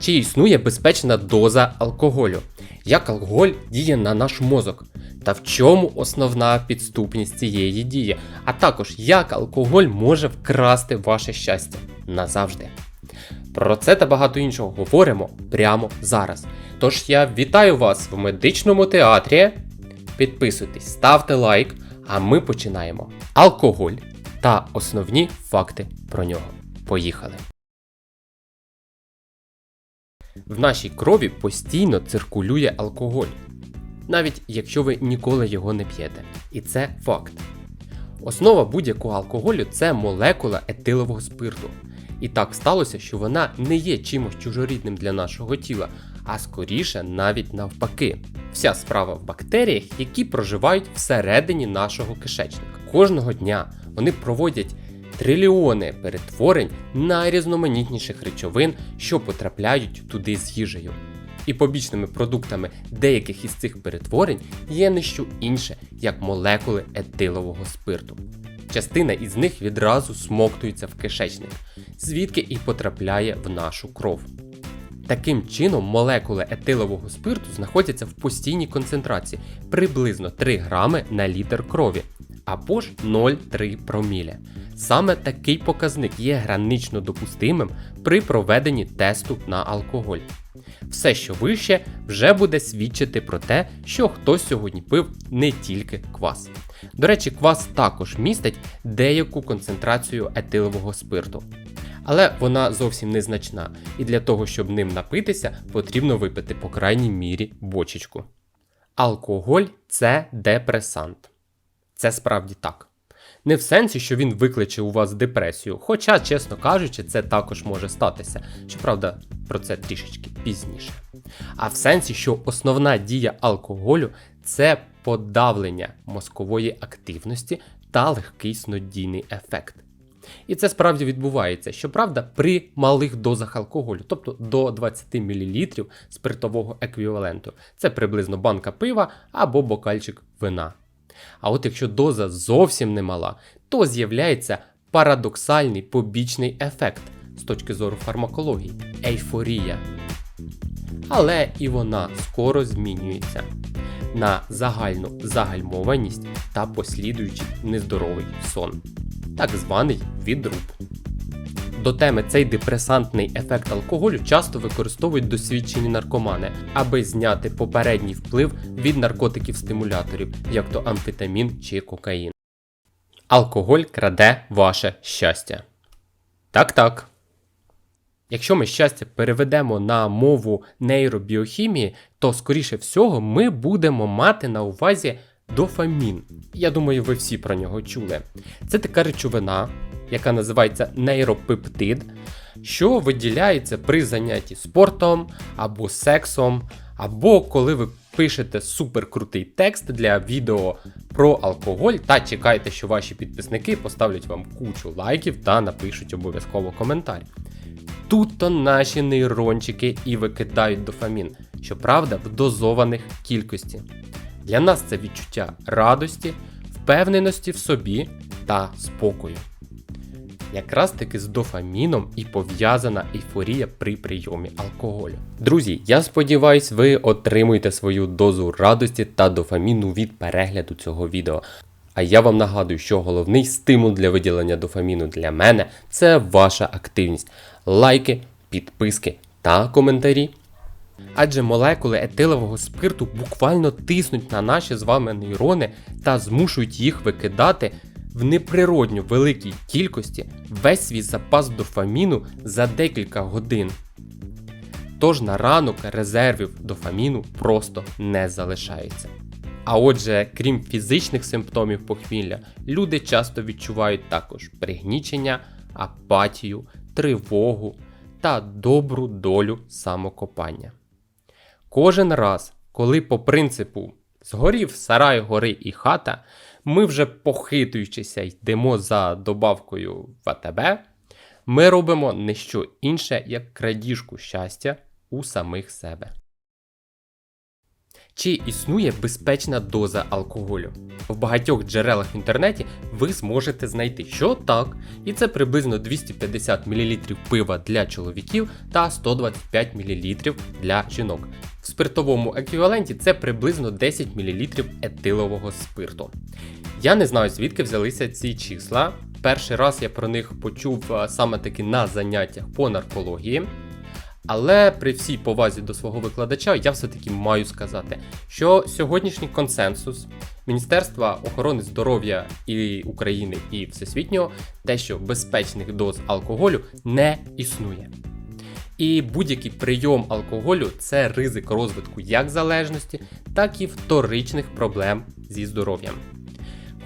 Чи існує безпечна доза алкоголю? Як алкоголь діє на наш мозок? Та в чому основна підступність цієї дії? А також як алкоголь може вкрасти ваше щастя назавжди? Про це та багато іншого говоримо прямо зараз. Тож я вітаю вас в медичному театрі. Підписуйтесь, ставте лайк, а ми починаємо. Алкоголь та основні факти про нього. Поїхали! В нашій крові постійно циркулює алкоголь, навіть якщо ви ніколи його не п'єте. І це факт. Основа будь-якого алкоголю це молекула етилового спирту. І так сталося, що вона не є чимось чужорідним для нашого тіла, а скоріше навіть навпаки. Вся справа в бактеріях, які проживають всередині нашого кишечника. Кожного дня вони проводять трильйони перетворень найрізноманітніших речовин, що потрапляють туди з їжею. І побічними продуктами деяких із цих перетворень є не що інше, як молекули етилового спирту. Частина із них відразу смоктується в кишечник, звідки і потрапляє в нашу кров. Таким чином, молекули етилового спирту знаходяться в постійній концентрації приблизно 3 грами на літр крові або ж 0,3 проміле. Саме такий показник є гранично допустимим при проведенні тесту на алкоголь. Все, що вище, вже буде свідчити про те, що хтось сьогодні пив не тільки квас. До речі, квас також містить деяку концентрацію етилового спирту. Але вона зовсім незначна, і для того, щоб ним напитися, потрібно випити по крайній мірі бочечку. Алкоголь це депресант. Це справді так. Не в сенсі, що він викличе у вас депресію, хоча, чесно кажучи, це також може статися. Щоправда, про це трішечки пізніше. А в сенсі, що основна дія алкоголю це подавлення мозкової активності та легкий снодійний ефект. І це справді відбувається, щоправда, при малих дозах алкоголю, тобто до 20 мл спиртового еквіваленту. Це приблизно банка пива або бокальчик вина. А от якщо доза зовсім немала, то з'являється парадоксальний побічний ефект з точки зору фармакології ейфорія. Але і вона скоро змінюється на загальну загальмованість та послідуючий нездоровий сон, так званий відруб. До теми цей депресантний ефект алкоголю часто використовують досвідчені наркомани, аби зняти попередній вплив від наркотиків-стимуляторів, як то амфетамін чи кокаїн. Алкоголь краде ваше щастя. Так так. Якщо ми щастя переведемо на мову нейробіохімії, то скоріше всього ми будемо мати на увазі дофамін. Я думаю, ви всі про нього чули. Це така речовина, яка називається нейропептид, що виділяється при занятті спортом або сексом, або коли ви пишете суперкрутий текст для відео про алкоголь та чекаєте, що ваші підписники поставлять вам кучу лайків та напишуть обов'язково коментар. Тут то наші нейрончики і викидають дофамін, щоправда, в дозованих кількості. Для нас це відчуття радості, впевненості в собі та спокою. Якраз таки з дофаміном і пов'язана ейфорія при прийомі алкоголю. Друзі, я сподіваюсь, ви отримуєте свою дозу радості та дофаміну від перегляду цього відео. А я вам нагадую, що головний стимул для виділення дофаміну для мене це ваша активність, лайки, підписки та коментарі. Адже молекули етилового спирту буквально тиснуть на наші з вами нейрони та змушують їх викидати в неприродньо великій кількості весь свій запас дофаміну за декілька годин. Тож на ранок резервів дофаміну просто не залишається. А отже, крім фізичних симптомів похмілля, люди часто відчувають також пригнічення, апатію, тривогу та добру долю самокопання. Кожен раз, коли по принципу згорів сарай гори і хата, ми вже похитуючися йдемо за добавкою в АТБ, ми робимо не що інше, як крадіжку щастя у самих себе. Чи існує безпечна доза алкоголю? В багатьох джерелах в інтернеті ви зможете знайти, що так, і це приблизно 250 мл пива для чоловіків та 125 мл для жінок. В спиртовому еквіваленті це приблизно 10 мл етилового спирту. Я не знаю, звідки взялися ці числа. Перший раз я про них почув саме таки на заняттях по наркології. Але при всій повазі до свого викладача я все-таки маю сказати, що сьогоднішній консенсус Міністерства охорони здоров'я і України і Всесвітнього те, що безпечних доз алкоголю не існує. І будь-який прийом алкоголю це ризик розвитку як залежності, так і вторичних проблем зі здоров'ям.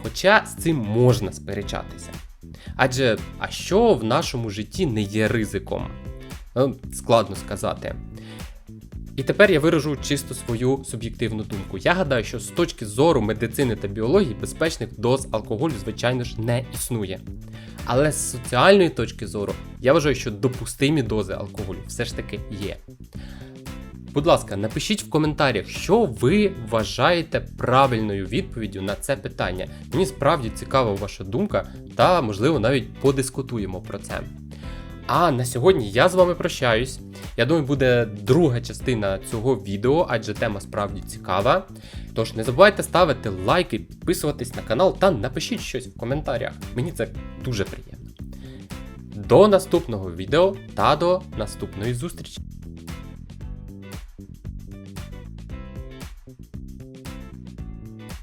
Хоча з цим можна сперечатися. Адже а що в нашому житті не є ризиком? Ну, складно сказати. І тепер я виражу чисто свою суб'єктивну думку. Я гадаю, що з точки зору медицини та біології безпечних доз алкоголю, звичайно ж, не існує. Але з соціальної точки зору я вважаю, що допустимі дози алкоголю все ж таки є. Будь ласка, напишіть в коментарях, що ви вважаєте правильною відповіддю на це питання. Мені справді цікава ваша думка, та можливо навіть подискутуємо про це. А на сьогодні я з вами прощаюсь. Я думаю, буде друга частина цього відео, адже тема справді цікава. Тож не забувайте ставити лайки, підписуватись на канал та напишіть щось в коментарях. Мені це дуже приємно. До наступного відео та до наступної зустрічі!